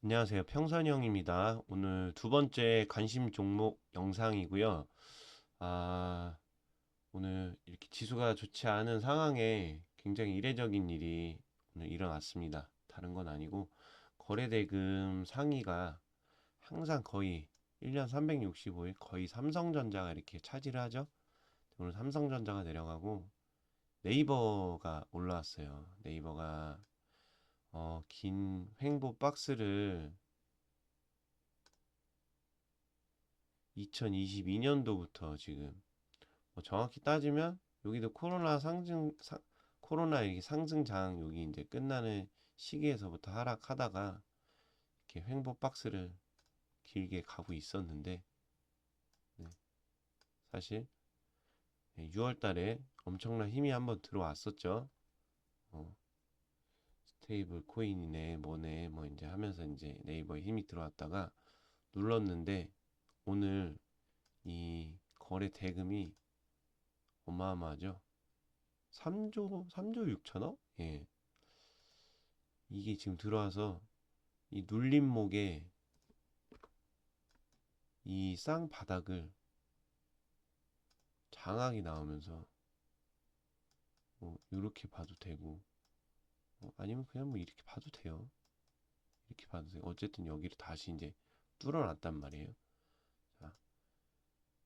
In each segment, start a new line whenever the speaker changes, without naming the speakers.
안녕하세요. 평선형입니다. 오늘 두 번째 관심 종목 영상이고요. 아, 오늘 이렇게 지수가 좋지 않은 상황에 굉장히 이례적인 일이 오늘 일어났습니다. 다른 건 아니고 거래대금 상위가 항상 거의 1년 365일 거의 삼성전자가 이렇게 차지를 하죠. 오늘 삼성전자가 내려가고 네이버가 올라왔어요. 네이버가 어, 긴 횡보 박스를 2022년도부터 지금 뭐 정확히 따지면 여기도 코로나 상승 상, 코로나 이게 상승장 여기 이제 끝나는 시기에서부터 하락하다가 이렇게 횡보 박스를 길게 가고 있었는데 네, 사실 6월 달에 엄청난 힘이 한번 들어왔었죠. 어, 스테이블 코인이네 뭐네 뭐 이제 하면서 이제 네이버에 힘이 들어왔다가 눌렀는데 오늘 이 거래 대금이 어마어마하죠. 3조 3조 6천억? 예. 이게 지금 들어와서 이 눌림목에 이 쌍바닥을 장악이 나오면서 뭐 이렇게 봐도 되고 어, 아니면 그냥 뭐 이렇게 봐도 돼요. 이렇게 봐도 돼요. 어쨌든 여기를 다시 이제 뚫어놨단 말이에요. 자,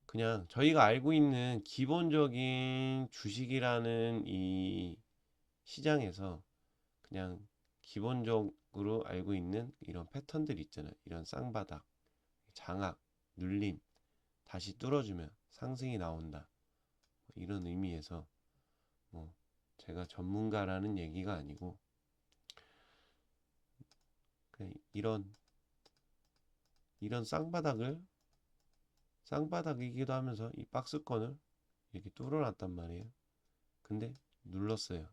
그냥 저희가 알고 있는 기본적인 주식이라는 이 시장에서 그냥 기본적으로 알고 있는 이런 패턴들 있잖아요. 이런 쌍바닥, 장악, 눌림, 다시 뚫어주면 상승이 나온다. 뭐 이런 의미에서 뭐 제가 전문가라는 얘기가 아니고 이런 이런 쌍바닥을 쌍바닥이기도 하면서 이 박스권을 이렇게 뚫어놨단 말이에요. 근데 눌렀어요.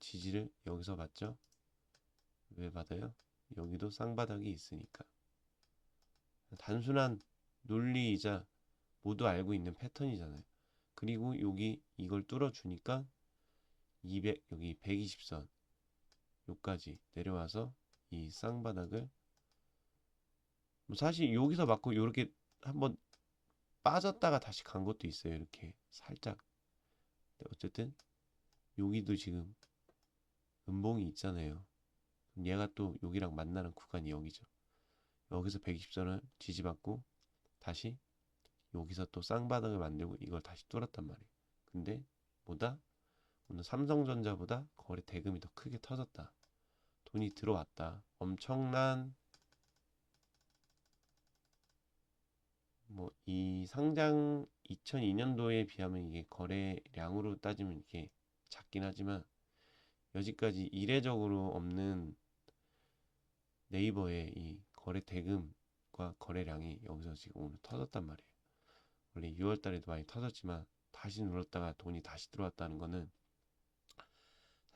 지지를 여기서 받죠? 왜 받아요? 여기도 쌍바닥이 있으니까. 단순한 논리이자 모두 알고 있는 패턴이잖아요. 그리고 여기 이걸 뚫어주니까 200 여기 120선 요까지 내려와서 이 쌍바닥을 뭐 사실 여기서 맞고 요렇게 한번 빠졌다가 다시 간 것도 있어요 이렇게 살짝. 어쨌든 여기도 지금 음봉이 있잖아요. 얘가 또 여기랑 만나는 구간이 여기죠. 여기서 120선을 지지받고 다시 여기서 또 쌍바닥을 만들고 이걸 다시 뚫었단 말이에요. 근데 뭐다? 오늘 삼성전자보다 거래 대금이 더 크게 터졌다. 돈이 들어왔다. 엄청난 뭐 이 상장 2002년도에 비하면 이게 거래량으로 따지면 이게 작긴 하지만 여지까지 이례적으로 없는 네이버의 이 거래 대금과 거래량이 여기서 지금 오늘 터졌단 말이에요. 원래 6월 달에도 많이 터졌지만 다시 눌렀다가 돈이 다시 들어왔다는 거는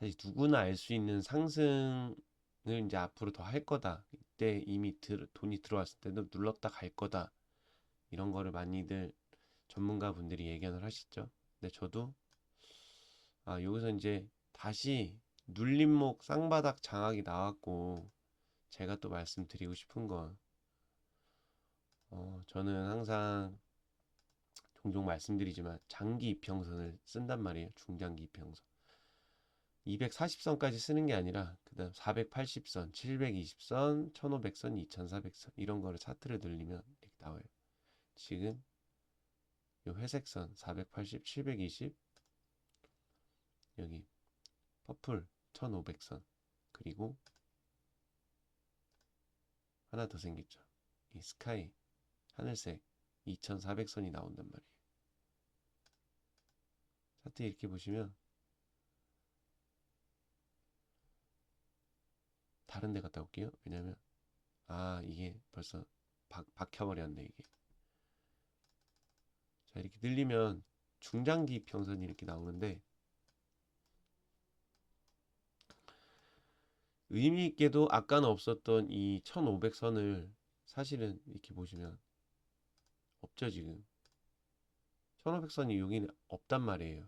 사실 누구나 알 수 있는 상승을 이제 앞으로 더 할 거다. 이때 이미 들, 돈이 들어왔을 때도 눌렀다 갈 거다. 이런 거를 많이들 전문가 분들이 예견을 하시죠. 근데 저도 아, 여기서 이제 다시 눌림목 쌍바닥 장악이 나왔고 제가 또 말씀드리고 싶은 건 어, 저는 항상 종종 말씀드리지만 장기 이평선을 쓴단 말이에요. 중장기 이평선. 240선까지 쓰는 게 아니라 그다음 480선, 720선, 1500선, 2400선 이런 거를 차트를 늘리면 이렇게 나와요. 지금 요 회색선 480, 720 여기 퍼플 1500선 그리고 하나 더 생겼죠. 이 스카이 하늘색 2400선이 나온단 말이에요. 차트 이렇게 보시면 다른 데 갔다 올게요. 왜냐면 아 이게 벌써 박, 박혀버렸네 이게. 자 이렇게 늘리면 중장기 평선이 이렇게 나오는데 의미 있게도 아까는 없었던 이 1500선을 사실은 이렇게 보시면 없죠 지금 1500선이 여기는 없단 말이에요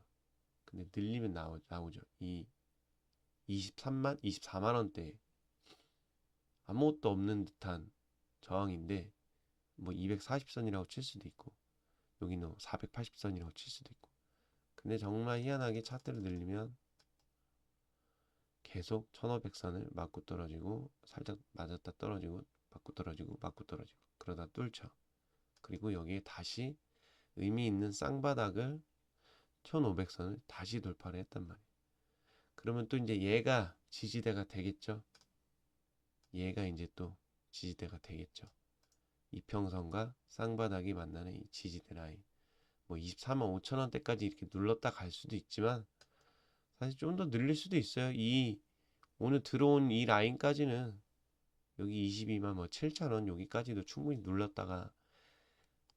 근데 늘리면 나오, 나오죠 이 23만 24만 원대 아무것도 없는 듯한 저항인데 뭐 240선이라고 칠 수도 있고 여기는 480선이라고 칠 수도 있고 근데 정말 희한하게 차트를 늘리면 계속 1500선을 맞고 떨어지고 살짝 맞았다 떨어지고 맞고 떨어지고 맞고 떨어지고 그러다 뚫죠. 그리고 여기에 다시 의미 있는 쌍바닥을 1500선을 다시 돌파를 했단 말이에요. 그러면 또 이제 얘가 지지대가 되겠죠. 얘가 이제 또 지지대가 되겠죠. 이평선과 쌍바닥이 만나는 이 지지대 라인. 뭐 24만 5천 원대까지 이렇게 눌렀다 갈 수도 있지만 사실 좀 더 늘릴 수도 있어요. 이 오늘 들어온 이 라인까지는 여기 22만 뭐 7천 원 여기까지도 충분히 눌렀다가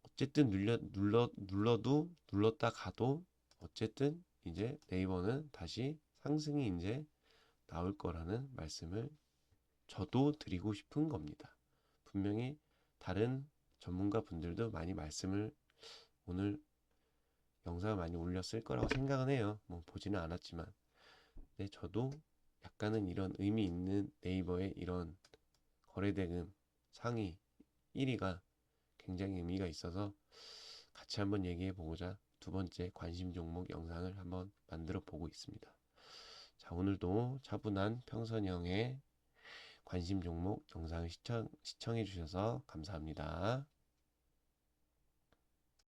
어쨌든 눌려 눌러 눌러도 눌렀다 가도 어쨌든 이제 네이버는 다시 상승이 이제 나올 거라는 말씀을 저도 드리고 싶은 겁니다. 분명히 다른 전문가 분들도 많이 말씀을 오늘 영상을 많이 올렸을 거라고 생각은 해요. 뭐 보지는 않았지만. 근데 저도 약간은 이런 의미 있는 네이버의 이런 거래대금 상위 1위가 굉장히 의미가 있어서 같이 한번 얘기해 보고자 두 번째 관심 종목 영상을 한번 만들어 보고 있습니다. 자, 오늘도 차분한 평선형의 관심 종목 영상을 시청, 시청해 주셔서 감사합니다.